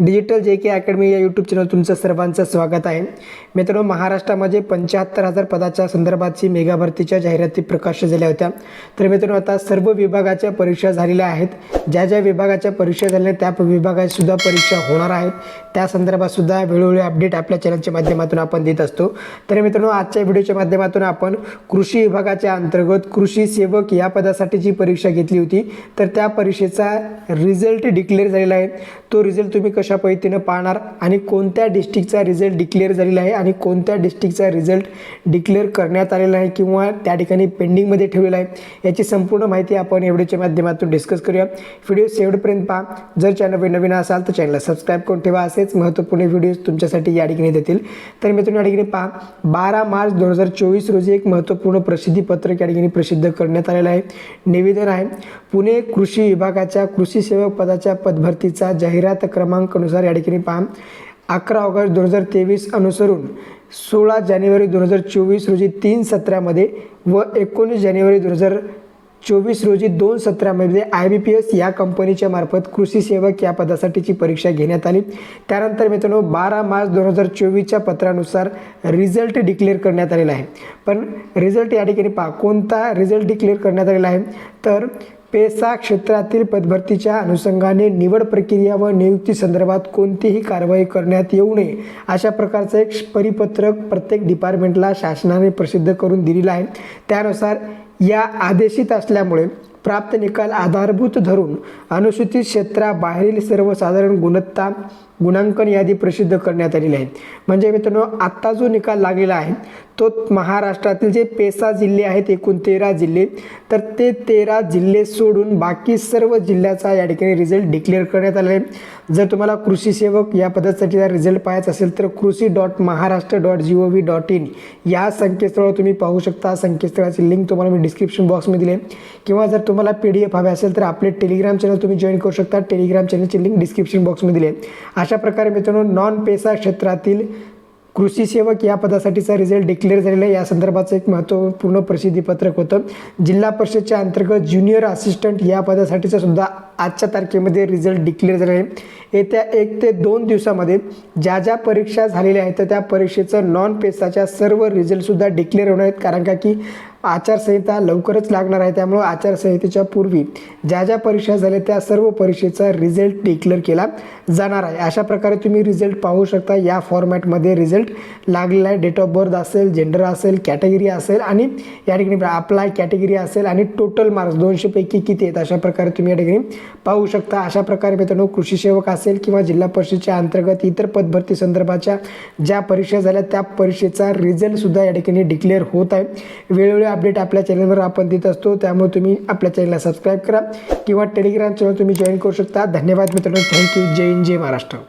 Digital J K academy या YouTube channel तुमचं सर्वांचं स्वागत आहे. मित्रांनो महाराष्ट्रामध्ये पंच्याहत्तर हजार पदाच्या संदर्भातची मेगा भरतीच्या जाहिराती प्रकाशित झाल्या होत्या. तर मित्रांनो आता सर्व विभागाच्या परीक्षा झालेल्या आहेत. ज्या ज्या विभागाच्या परीक्षा झाल्या त्या विभागातसुद्धा परीक्षा होणार आहेत. त्या संदर्भातसुद्धा वेळोवेळी अपडेट आपल्या चॅनलच्या माध्यमातून आपण देत असतो. तर मित्रांनो आजच्या व्हिडिओच्या माध्यमातून आपण कृषी विभागाच्या अंतर्गत कृषी सेवक या पदासाठी जी परीक्षा घेतली होती तर त्या परीक्षेचा रिझल्ट डिक्लेअर झालेला आहे. तो रिझल्ट तुम्ही कशा पद्धतीनं पाहणार आणि कोणत्या डिस्ट्रिक्टचा रिझल्ट डिक्लेअर झालेला आहे आणि कोणत्या डिस्ट्रिक्टचा रिझल्ट डिक्लेअर करण्यात आलेला आहे किंवा त्या ठिकाणी पेंडिंगमध्ये ठेवलेला आहे याची संपूर्ण माहिती आपण एवढीच्या माध्यमातून डिस्कस करूया. व्हिडिओ शेवटपर्यंत पहा. जर चॅनल नवीन असाल तर चॅनलला सबस्क्राईब करून ठेवा. असेच महत्त्वपूर्ण व्हिडिओज तुमच्यासाठी या ठिकाणी देतील. तर मित्रांनो या ठिकाणी पहा. बारा मार्च दोन हजार चोवीस रोजी एक महत्त्वपूर्ण प्रसिद्धीपत्रक या ठिकाणी प्रसिद्ध करण्यात आलेलं आहे. निवेदन आहे. पुणे कृषी विभागाच्या कृषी सेवक पदाच्या पदभरतीचा जाहिरात क्रमांक क्रमांकानुसार या ठिकाणी पहा. अकरा ऑगस्ट दोन हजार तेवीस अनुसरून सोळा जानेवारी दोन हजार चोवीस रोजी तीन सत्रामध्ये व एकोणीस जानेवारी दोन हजार चोवीस रोजी दोन सत्रामध्ये आय बी पी एस या कंपनीच्या मार्फत कृषी सेवक या पदासाठीची परीक्षा घेण्यात आली. त्यानंतर मित्रांनो बारा मार्च दोन हजार चोवीसच्या पत्रानुसार रिझल्ट डिक्लेअर करण्यात आलेला आहे. पण रिझल्ट या ठिकाणी पहा कोणता रिझल्ट डिक्लेअर करण्यात आलेला आहे? तर पेसा क्षेत्रातील पदभरतीच्या अनुषंगाने निवड प्रक्रिया व नियुक्ती संदर्भात कोणतीही कारवाई करण्यात येऊ नये अशा प्रकारचं एक परिपत्रक प्रत्येक डिपार्टमेंटला शासनाने प्रसिद्ध करून दिलेलं आहे. त्यानुसार या आदेशित असल्यामुळे प्राप्त निकाल आधारभूत धरून अनुसूचित क्षेत्राबाहेरील सर्वसाधारण गुणवत्ता गुणांकन यादी प्रसिद्ध करण्यात आलेली आहे. म्हणजे मित्रांनो आत्ता जो निकाल लागलेला आहे तो महाराष्ट्रातील जे पेसा जिल्हे आहेत एकूण तेरा जिल्हे तर ते तेरा जिल्हे सोडून बाकी सर्व जिल्ह्याचा या ठिकाणी रिझल्ट डिक्लेअर करण्यात आला आहे. जर तुम्हाला कृषी सेवक या पदासाठीचा रिझल्ट पाहायचा असेल तर Krishi dot Maharashtra dot G O V dot in या संकेतस्थळावर तुम्ही पाहू शकता. संकेतस्थळाची लिंक तुम्हाला मी डिस्क्रिप्शन बॉक्समध्ये दिली आहे. किंवा जर तुम्हाला पी डी एफ हवे असेल तर आपले टेलिग्राम चॅनल तुम्ही जॉईन करू शकता. टेलिग्राम चॅनलची लिंक डिस्क्रिप्शन बॉक्समध्ये दिली आहे. अशा प्रकारे मित्रांनो नॉन पेसा क्षेत्रातील कृषी सेवक या पदासाठीचा रिझल्ट डिक्लेअर झालेला आहे. या संदर्भाचं एक महत्त्वपूर्ण प्रसिद्धी पत्रक होतं. जिल्हा परिषदच्या अंतर्गत ज्युनियर असिस्टंट या पदासाठीचा सुद्धा आजच्या तारखेमध्ये रिझल्ट डिक्लेअर झाला आहे. येत्या एक ते दोन दिवसामध्ये ज्या ज्या परीक्षा झालेल्या आहेत तर त्या परीक्षेचं नॉन पेसाच्या सर्व रिझल्टसुद्धा डिक्लेअर होणार आहेत. कारण का की आचारसंहिता लवकरच लागणार आहे. त्यामुळं आचारसंहितेच्या पूर्वी ज्या ज्या परीक्षा झाल्या त्या सर्व परीक्षेचा रिझल्ट डिक्लेअर केला जाणार आहे. अशा प्रकारे तुम्ही रिझल्ट पाहू शकता. या फॉर्मॅटमध्ये रिझल्ट लागलेला आहे. डेट ऑफ बर्थ असेल जेंडर असेल कॅटेगरी असेल आणि या ठिकाणी अप्लाय कॅटेगरी असेल आणि टोटल मार्क्स दोनशेपैकी किती आहेत अशा प्रकारे तुम्ही या ठिकाणी पाहू शकता. अशा प्रकारे मित्रांनो कृषी सेवक असेल किंवा जिल्हा परिषदेच्या अंतर्गत इतर पदभरती संदर्भाच्या ज्या परीक्षा झाल्या त्या परीक्षेचा रिझल्टसुद्धा या ठिकाणी डिक्लेअर होत आहे. वेळोवेळी अपडेट आपल्या चॅनलवर आपण देत असतो त्यामुळे तुम्ही आपल्या चॅनलला सबस्क्राईब करा किंवा टेलिग्राम चॅनल तुम्ही जॉईन करू शकता. धन्यवाद मित्रांनो. थँक्यू जय हिंद जय महाराष्ट्र.